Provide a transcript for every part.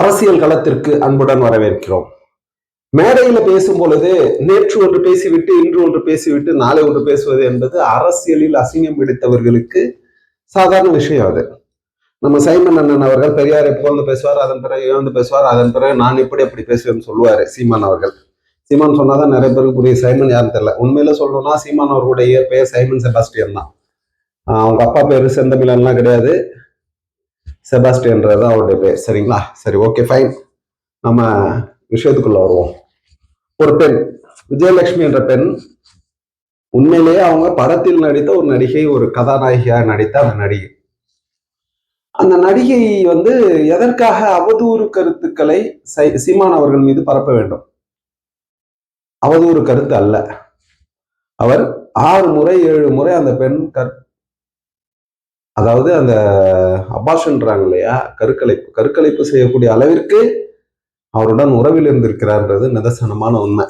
அரசியல் களத்திற்கு அன்புடன் வரவேற்கிறோம். மேடையில பேசும் பொழுது நேற்று ஒன்று பேசிவிட்டு இன்று ஒன்று பேசிவிட்டு நாளை ஒன்று பேசுவது என்பது அரசியலில் அசிங்கம் பிடித்தவர்களுக்கு சாதாரண விஷயம் அது. நம்ம சைமன் அண்ணன் அவர்கள் பெரியாரை புகழ்ந்து பேசுவார் அதன் பிறகு இழந்து பேசுவார் அதன் பிறகு நான் இப்படி அப்படி பேசுவேன்னு சொல்லுவாரு சீமான் அவர்கள். சீமான் சொன்னாதான் நிறைய பேருக்கு புரியும் சைமன் யாருன்னு தெரியல. உண்மையில சொல்லணும்னா சீமான் அவர்களுடைய பெயர் சைமன் செபாஸ்டியன் தான். அவங்க அப்பா பேரு செந்தமிழன்லாம் கிடையாது. செபாஸ்டியன்றது அவருடைய பேர். சரிங்களா? சரி ஓகே ஃபைன் நம்ம விஷயத்துக்குள்ள வருவோம். ஒரு பெண் விஜயலட்சுமி என்ற பெண் உண்மையிலேயே அவங்க படத்தில் நடித்த ஒரு நடிகை ஒரு கதாநாயகியாக நடித்த அந்த நடிகை. அந்த நடிகை வந்து எதற்காக அவதூறு கருத்துக்களை சை- சீமான் அவர்கள் மீது பரப்ப வேண்டும்? அவதூறு கருத்து அல்ல. அவர் ஆறு முறை ஏழு முறை அந்த பெண் கற் அதாவது அந்த அபாஷன்றாங்க இல்லையா கருக்கலைப்பு. கருக்கலைப்பு செய்யக்கூடிய அளவிற்கு அவருடன் உறவில் இருந்திருக்கிறார்ன்றது நிதர்சனமான உண்மை.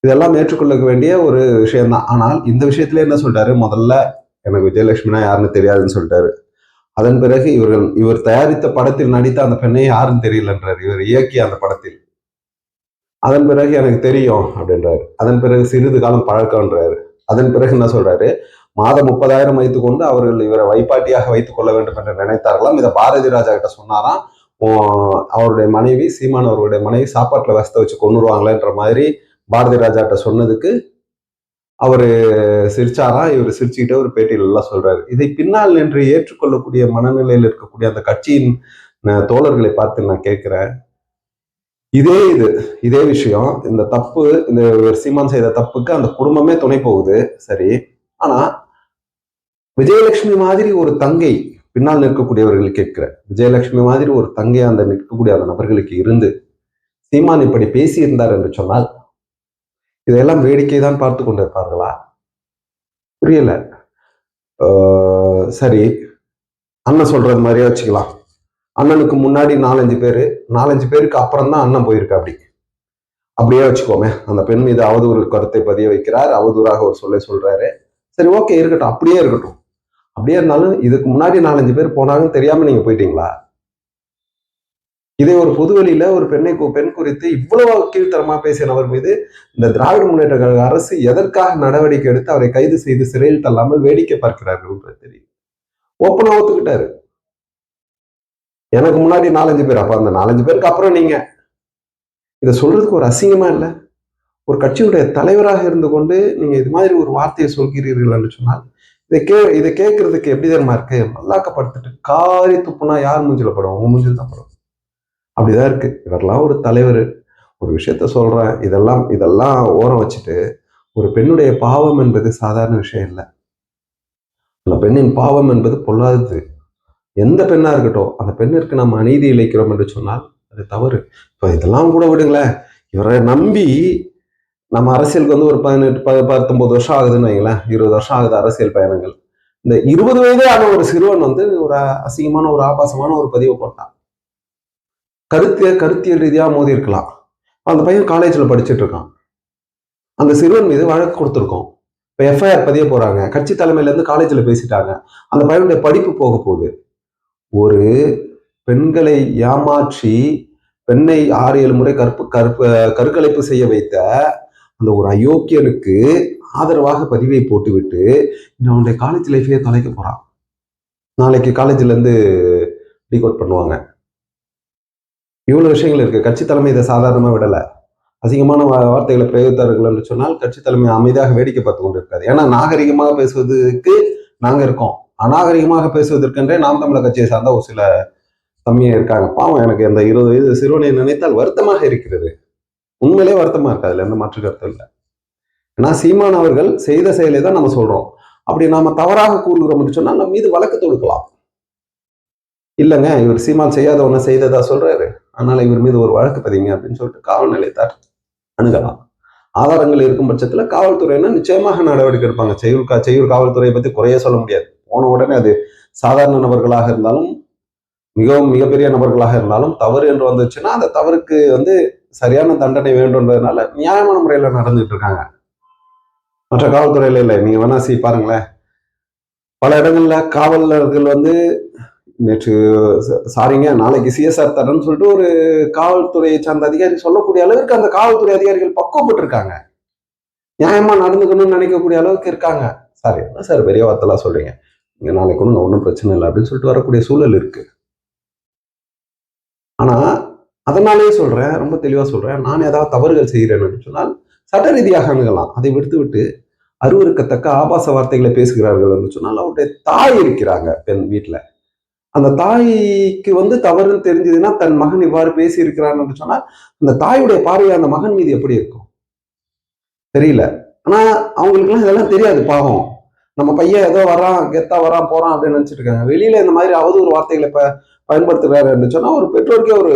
இதெல்லாம் ஏற்றுக்கொள்ள வேண்டிய ஒரு விஷயம்தான். ஆனால் இந்த விஷயத்துல என்ன சொல்றாரு? முதல்ல எனக்கு விஜயலட்சுமினா யாருன்னு தெரியாதுன்னு சொல்லிட்டாரு. அதன் பிறகு இவர்கள் இவர் தயாரித்த படத்தில் நடித்த அந்த பெண்ணை யாருன்னு தெரியலன்றார். இவர் இயக்கிய அந்த படத்தில். அதன் பிறகு எனக்கு தெரியும் அப்படின்றாரு. அதன் பிறகு சிறிது காலம் பழக்கம்ன்றாரு. அதன் பிறகு என்ன சொல்றாரு? மாதம் முப்பதாயிரம் வைத்துக்கொண்டு அவர்கள் இவரை வைப்பாட்டியாக வைத்துக் கொள்ள வேண்டும் என்று நினைத்தார்களாம். இதை பாரதி ராஜா கிட்ட சொன்னாராம். ஓ, அவருடைய மனைவி சீமான் அவருடைய மனைவி சாப்பாட்டுல வசத்தை வச்சு கொண்டுருவாங்களேன்ற மாதிரி பாரதி ராஜாட்ட சொன்னதுக்கு அவரு சிரிச்சாராம். இவர் சிரிச்சுக்கிட்டே ஒரு பேட்டியில எல்லாம் சொல்றாரு. இதை பின்னால் நின்று ஏற்றுக்கொள்ளக்கூடிய மனநிலையில் இருக்கக்கூடிய அந்த கட்சியின் தோழர்களை பார்த்து நான் கேட்கிறேன். இதே இது இதே விஷயம். இந்த தப்பு இந்த சீமான் செய்த தப்புக்கு அந்த குடும்பமே துணை போகுது. சரி. ஆனா விஜயலட்சுமி மாதிரி ஒரு தங்கை பின்னால் நிற்கக்கூடியவர்கள் கேட்கிறேன் விஜயலட்சுமி மாதிரி ஒரு தங்கை அந்த நிற்கக்கூடிய அந்த நபர்களுக்கு இருந்து சீமான் இப்படி பேசியிருந்தார் என்று சொன்னால் இதையெல்லாம் வேடிக்கை தான் பார்த்து கொண்டிருப்பார்களா? புரியல. சரி. அண்ணன் சொல்றது மாதிரியே வச்சுக்கலாம். அண்ணனுக்கு முன்னாடி நாலஞ்சு பேர் நாலஞ்சு பேருக்கு அப்புறம் தான் அண்ணன் போயிருக்கு அப்படி. அப்படியே வச்சுக்கோமே. அந்த பெண் மீது அவதூறு கருத்தை பதிய வைக்கிறார். அவதூறாக ஒரு சொல்லை சொல்றாரு. சரி ஓகே இருக்கட்டும். அப்படியே இருக்கட்டும். அப்படியே இருந்தாலும் இதுக்கு முன்னாடி நாலஞ்சு பேர் போனாங்கன்னு தெரியாம நீங்க போயிட்டீங்களா? இதே ஒரு பொதுவெளியில ஒரு பெண்ணை பெண் குறித்து இவ்வளவு கீழ்த்தரமா பேசிய நபர் மீது இந்த திராவிட முன்னேற்ற கழக அரசு எதற்காக நடவடிக்கை எடுத்து அவரை கைது செய்து சிறையில் தள்ளாமல் வேடிக்கை பார்க்கிறார்கள் தெரியும். ஓப்பனா ஒத்துக்கிட்டாரு. எனக்கு முன்னாடி நாலஞ்சு பேர் அப்ப அந்த நாலஞ்சு பேருக்கு அப்புறம் நீங்க. இதை சொல்றதுக்கு ஒரு அசிங்கமா இல்லை? ஒரு கட்சியுடைய தலைவராக இருந்து கொண்டு நீங்க இது மாதிரி ஒரு வார்த்தையை சொல்கிறீர்கள் என்று சொன்னால் இதை கே இதை கேட்கறதுக்கு எப்படி தெரியுமா இருக்கு? மல்லாக்கப்படுத்திட்டு காரி துப்புனா யார் மூஞ்சில படும்? உங்க மூஞ்சில் தான் படும். அப்படிதான் இருக்கு. இவரெல்லாம் ஒரு தலைவர். ஒரு விஷயத்த சொல்றேன். இதெல்லாம் இதெல்லாம் ஓரம் வச்சுட்டு ஒரு பெண்ணுடைய பாவம் என்பது சாதாரண விஷயம் இல்லை. அந்த பெண்ணின் பாவம் என்பது பொல்லாதது. எந்த பெண்ணா இருக்கட்டும் அந்த பெண்ணிற்கு நம்ம அநீதி இழைக்கிறோம் என்று சொன்னால் அது தவறு. இப்போ இதெல்லாம் கூட விடுங்களேன். இவரை நம்பி நம்ம அரசியலுக்கு வந்து ஒரு பதினெட்டு ப பத்தொன்பது வருஷம் ஆகுதுன்னு வைங்களேன். இருபது வருஷம் ஆகுது அரசியல் பயணங்கள். இந்த இருபது வயதே ஆன ஒரு சிறுவன் வந்து ஒரு அசிங்கமான ஒரு ஆபாசமான ஒரு பதிவை போட்டான். கருத்திய கருத்தியல் ரீதியாக மோதி இருக்கலாம். அந்த பையன் காலேஜில் படிச்சுட்டு இருக்கான். அந்த சிறுவன் மீது வழக்கு கொடுத்துருக்கோம். இப்போ எஃப்ஐஆர் பதிய போறாங்க. கட்சி தலைமையிலேருந்து காலேஜில் பேசிட்டாங்க. அந்த பையனுடைய படிப்பு போக போகுது. ஒரு பெண்களை ஏமாற்றி பெண்ணை ஆறு ஏழு முறை கற்பு கற்பு கருக்கலைப்பு செய்ய வைத்த அந்த ஒரு அயோக்கியனுக்கு ஆதரவாக பதிவை போட்டுவிட்டு இன்னும் அவனுடைய காலேஜ் லைஃபையே தொலைக்க போறான். நாளைக்கு காலேஜ்லேருந்து டீகோட் பண்ணுவாங்க. இவ்வளோ விஷயங்கள் இருக்கு. கட்சி தலைமை இதை சாதாரணமாக விடலை. அசிங்கமான வார்த்தைகளை பிரயோகித்தார்கள் என்று சொன்னால் கட்சி தலைமை அமைதியாக வேடிக்கை பார்த்து கொண்டு இருக்காது ஏன்னா நாகரிகமாக பேசுவதற்கு நாங்கள் இருக்கோம். அநாகரிகமாக பேசுவதற்கென்றே நாம் தமிழர் கட்சியை சார்ந்த ஒரு சில தம்மியாக இருக்காங்க. பாவம் எனக்கு அந்த இருபது வயது சிறுவனை நினைத்தால் வருத்தமாக இருக்கிறது. உண்மையிலே வருத்தமா இருக்கு. அதுல எந்த மாற்று கருத்து இல்லை. ஏன்னா சீமான் அவர்கள் செய்த செயலை தான் நம்ம சொல்றோம். அப்படி நாம தவறாக கூறுகிறோம் என்று சொன்னால் நம்ம மீது வழக்கு தொடுக்கலாம். இல்லைங்க இவர் சீமான் செய்யாத ஒண்ணு செய்ததா சொல்றாரு. அதனால இவர் மீது ஒரு வழக்கு பதிங்க அப்படின்னு சொல்லிட்டு காவல் நிலையத்தார் அணுகலாம். ஆதாரங்கள் இருக்கும் பட்சத்துல காவல்துறைன்னா நிச்சயமாக நடவடிக்கை எடுப்பாங்க. செய்யூர் கா செய்யூர் காவல்துறையை பற்றி குறைய சொல்ல முடியாது. போன உடனே அது சாதாரண நபர்களாக இருந்தாலும் மிகவும் மிகப்பெரிய நபர்களாக இருந்தாலும் தவறு என்று வந்துச்சுன்னா அந்த தவறுக்கு வந்து சரியான தண்டனை வேண்டும்ன்றதுனால நியாயமான முறையில் நடந்துட்டு இருக்காங்க. மற்ற காவல்துறையில இல்லை. நீங்க வேணா சி பாருங்களேன். பல இடங்கள்ல காவலர்கள் வந்து நேற்று ச- சாரிங்க நாளைக்கு சிஎஸ்ஆர் தரேன்னு சொல்லிட்டு ஒரு காவல்துறையை சார்ந்த அதிகாரி சொல்லக்கூடிய அளவிற்கு அந்த காவல்துறை அதிகாரிகள் பக்குவப்பட்டிருக்காங்க. நியாயமா நடந்துக்கணும்னு நினைக்கக்கூடிய அளவுக்கு இருக்காங்க. சாரி என்ன சார் பெரிய வார்த்தைலாம் சொல்றீங்க. நீங்க நாளைக்கு ஒன்றும் ஒன்றும் பிரச்சனை இல்லை அப்படின்னு சொல்லிட்டு வரக்கூடிய சூழல் இருக்கு. அதனாலேயே சொல்கிறேன் ரொம்ப தெளிவாக சொல்கிறேன் நான் ஏதாவது தவறுகள் செய்கிறேன்னு சொன்னால் சட்ட ரீதியாக அணுகலாம். அதை விடுத்து விட்டு அருவருக்கத்தக்க ஆபாச வார்த்தைகளை பேசுகிறார்கள் என்று சொன்னால் அவருடைய தாய் இருக்கிறாங்க பெண் வீட்டில். அந்த தாய்க்கு வந்து தவறுன்னு தெரிஞ்சதுன்னா தன் மகன் இவ்வாறு பேசி இருக்கிறான் சொன்னால் அந்த தாயுடைய பார்வை அந்த மகன் மீது எப்படி இருக்கும்? தெரியல. ஆனால் அவங்களுக்குலாம் இதெல்லாம் தெரியாது பாவம். நம்ம பையன் ஏதோ வரான் கெத்தா வரான் போறான் அப்படின்னு நினைச்சிட்டு இருக்காங்க. வெளியில இந்த மாதிரி அவதூறு வார்த்தைகளை இப்போ பயன்படுத்துறாரு அப்படின்னு சொன்னா ஒரு பெற்றோருக்கே ஒரு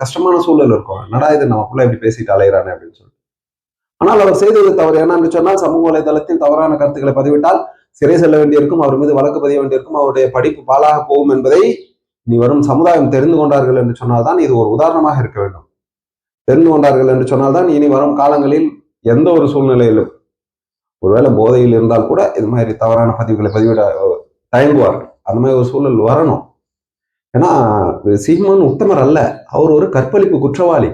கஷ்டமான சூழல் இருக்கும். என்னடா இது நம்ம பிள்ளை இப்படி பேசிட்டு அலையிறானே அப்படின்னு சொல்லிட்டு. ஆனால் அவர் செய்தது தவறு. என்னன்னு சொன்னால் சமூக வலைதளத்தில் தவறான கருத்துக்களை பதிவிட்டால் சிறை செல்ல வேண்டியிருக்கும் அவர் மீது வழக்கு பதிய வேண்டியிருக்கும் அவருடைய படிப்பு பாலாக போகும் என்பதை நீ வரும் சமுதாயம் தெரிந்து கொண்டார்கள் என்று சொன்னால்தான் இது ஒரு உதாரணமாக இருக்க வேண்டும். தெரிந்து கொண்டார்கள் என்று சொன்னால்தான் இனி வரும் காலங்களில் எந்த ஒரு சூழ்நிலையிலும் ஒருவேளை போதையில் இருந்தால் கூட இது மாதிரி தவறான பதிவுகளை பதிவிட தயங்குவார்கள். அந்த மாதிரி ஒரு சூழல் வரணும். ஏன்னா சீமான் உத்தமர் அல்ல. அவர் ஒரு கற்பழிப்பு குற்றவாளி.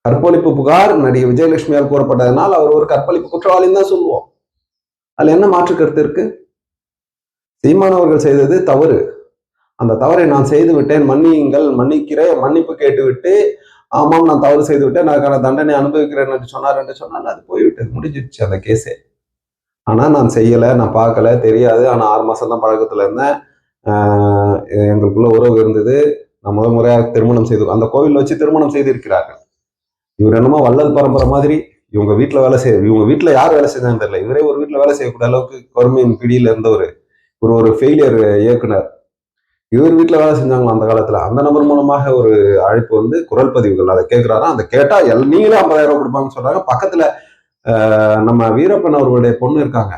கற்பழிப்பு புகார் நடிகை விஜயலட்சுமியால் கூறப்பட்டதனால் அவர் ஒரு கற்பழிப்பு குற்றவாளின்னு தான் சொல்லுவோம். அதில் என்ன மாற்று கருத்து இருக்கு? சீமான் அவர்கள் செய்தது தவறு. அந்த தவறை நான் செய்து விட்டேன். மன்னியுங்கள் மன்னிக்கிறேன் மன்னிப்பு கேட்டுவிட்டு ஆமாம் நான் தவறு செய்து விட்டேன். நான் அதுக்கான தண்டனை அனுபவிக்கிறேன் என்று சொன்னார் என்று சொன்னால் அது போய்விட்டது. முடிஞ்சிடுச்சு அந்த கேஸே ஆனால் நான் செய்யலை நான் பார்க்கல தெரியாது. ஆனால் ஆறு மாதம் தான் பழக்கத்தில் இருந்தேன். எங்களுக்குள்ள உறவு இருந்தது. நான் முதல் முறையாக திருமணம் செய்து அந்த கோவில்ல வச்சு திருமணம் செய்திருக்கிறார்கள். இவர் என்னமோ வள்ளல் பரம்பரை மாதிரி இவங்க வீட்டில் வேலை செய்ய இவங்க வீட்டில் யார் வேலை செஞ்சாங்கன்னு தெரியல. இவரே ஒரு வீட்டில் வேலை செய்யக்கூடிய அளவுக்கு வறுமையின் பிடியில் இருந்தவர். ஒரு ஒரு ஃபெயிலியர் இயக்குனர். இவர் வீட்டில் வேலை செஞ்சாங்களா அந்த காலத்தில்? அந்த நபர் மூலமாக ஒரு அழைப்பு வந்து குரல் பதிவுகள் அதை கேட்குறாரா? அதை கேட்டால் எல் நீங்களே ஐம்பதாயிரம் ரூபா கொடுப்பாங்கன்னு சொல்கிறாங்க பக்கத்தில் நம்ம வீரப்பன் அவர்களுடைய பொண்ணு இருக்காங்க.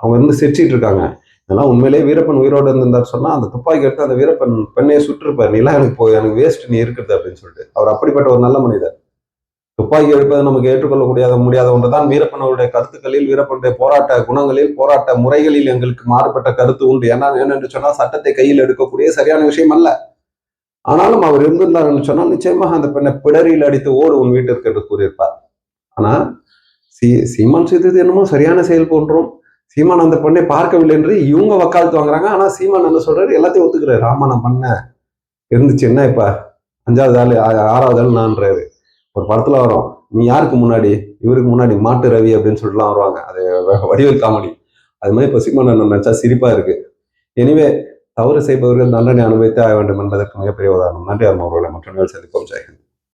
அவங்க இருந்து சிரிச்சிட்டு இருக்காங்க. இதெல்லாம் உண்மையிலேயே வீரப்பன் உயிரோடு இருந்திருந்தார் சொன்னால் அந்த துப்பாக்கி எடுத்து அந்த வீரப்பன் பெண்ணையை சுற்றிருப்பார் நீலாம் எனக்கு போய் எனக்கு வேஸ்ட் நீ இருக்கிறது அப்படின்னு சொல்லிட்டு. அவர் அப்படிப்பட்ட ஒரு நல்ல மனிதர். துப்பாக்கி எடுப்பது நமக்கு ஏற்றுக்கொள்ள முடியாத முடியாத ஒன்றுதான். வீரப்பனவருடைய கருத்துக்களில் வீரப்பனுடைய போராட்ட குணங்களில் போராட்ட முறைகளில் எங்களுக்கு மாறுபட்ட கருத்து உண்டு. ஏன்னா என்னென்று சொன்னால் சட்டத்தை கையில் எடுக்கக்கூடிய சரியான விஷயம் அல்ல. ஆனாலும் அவர் இருந்திருந்தார் என்று சொன்னால் நிச்சயமாக அந்த பெண்ணை பிடரியில் அடித்து ஓடு உன் வீட்டிற்கு என்று கூறியிருப்பார். ஆனா சீ சீமான் செய்தது என்னமோ சரியான செயல் போன்றோம். சீமான் அந்த பெண்ணை பார்க்கவில்லை என்று இவங்க வக்காலத்து வாங்குறாங்க. ஆனா சீமான் என்ன சொல்றாரு? எல்லாத்தையும் ஒத்துக்கிறாரு. ஆமா நான் பண்ண இருந்துச்சு. என்ன இப்ப? அஞ்சாவது ஆள் ஆறாவது ஆள் நான்றாரு ஒரு படத்துல வரும். நீ யாருக்கு முன்னாடி? இவருக்கு முன்னாடி மாட்டு ரவி அப்படின்னு சொல்லிட்டுலாம் வருவாங்க. அது வடிவல் வடிவேல் காமெடி. அது மாதிரி இப்போ சிக்மன் அண்ணன் நினைச்சா சிரிப்பா இருக்கு. எனிவே தவறு செய்பவர்கள் தண்டனை அனுபவித்தே ஆக வேண்டும் என்பதற்கு மிகப்பெரிய உதாரணம். நன்றி அருண் அவர்களை. மற்றவர்கள் சந்திப்போம். ஜெயஹிந்த்.